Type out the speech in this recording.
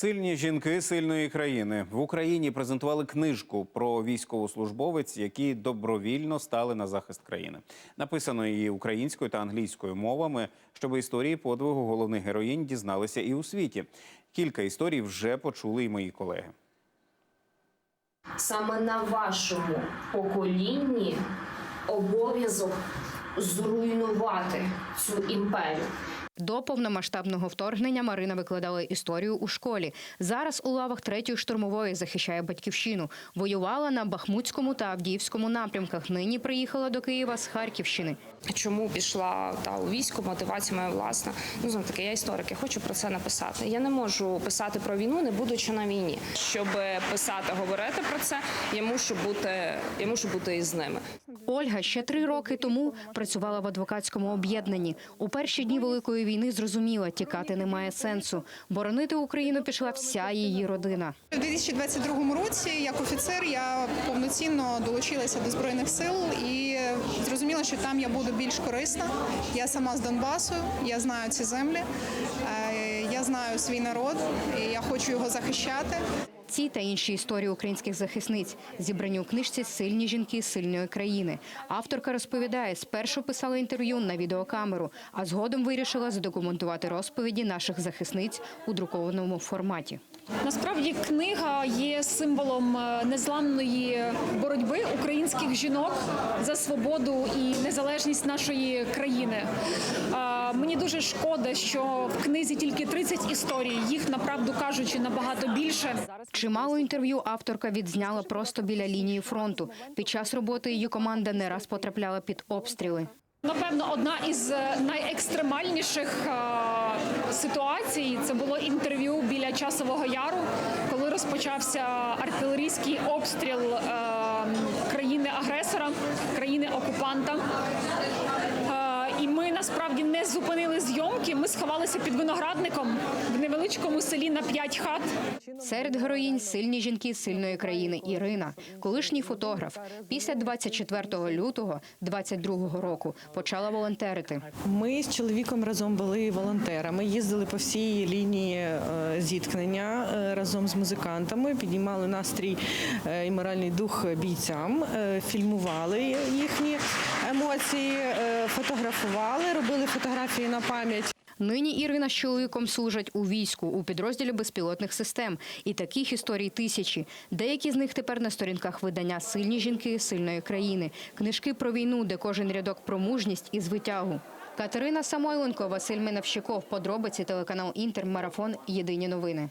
Сильні жінки сильної країни в Україні презентували книжку про військовослужбовець, які добровільно стали на захист країни. Написано її українською та англійською мовами, щоб історії подвигу головних героїнь дізналися і у світі. Кілька історій вже почули і мої колеги. Саме на вашому поколінні обов'язок зруйнувати цю імперію. До повномасштабного вторгнення Марина викладала історію у школі. Зараз у лавах третьої штурмової захищає батьківщину. Воювала на Бахмутському та Авдіївському напрямках. Нині приїхала до Києва з Харківщини. Чому пішла та у військо? Мотивація моя власна. Ну знову таки, я історик, я хочу про це написати. Я не можу писати про війну, не будучи на війні. Щоб писати, говорити про це, я мушу бути, я мушу бути із ними. Ольга ще три роки тому працювала в адвокатському об'єднанні. У перші дні великої війни зрозуміла, тікати немає сенсу. Боронити Україну пішла вся її родина. У 2022 році, як офіцер, я повноцінно долучилася до збройних сил і зрозуміла, що там я буду більш корисна. Я сама з Донбасу, я знаю ці землі, е, я знаю свій народ, і я хочу його захищати. Ці та інші історії українських захисниць зібрані у книжці Сильні жінки сильної країни. Авторка розповідає, спершу писала інтерв'ю на відеокамеру, а згодом вирішила задокументувати розповіді наших захисниць у друкованому форматі. Насправді книга є символом е, незламної боротьби українських жінок за свободу і незалежність нашої країни. Е, Мені дуже шкода, що в книзі тільки 30 історій. Їх направду кажучи набагато більше. Чимало інтерв'ю авторка відзняла просто біля лінії фронту. Під час роботи її команда не раз потрапляла під обстріли. Напевно, одна із е, найекстремальніших ситуацій це було інтерв'ю часового яру, коли розпочався артилерійський обстріл е, країни-агресора, країни-окупанта. Насправді не зупинили зйомки. Ми сховалися під виноградником в невеличкому селі на п'ять хат. Серед героїнь сильні жінки сильної країни Ірина, колишній фотограф. Після 24 лютого 22 року почала волонтерити. Ми з чоловіком разом були волонтерами, їздили по всій лінії е, зіткнення е, разом з музикантами, піднімали настрій е, і моральний дух бійцям, фільмували їхні емоції, е, робили фотографії на пам'ять. Нині Ірина з чоловіком служать у війську у підрозділі безпілотних систем. І таких історій тисячі. Деякі з них тепер на сторінках видання Сильні жінки сильної країни, книжки про війну, де кожен рядок про мужність і звитягу. Катерина Самойленко, Василь Минавщиков. Подробиці телеканал Інтер. Марафон. Єдині новини.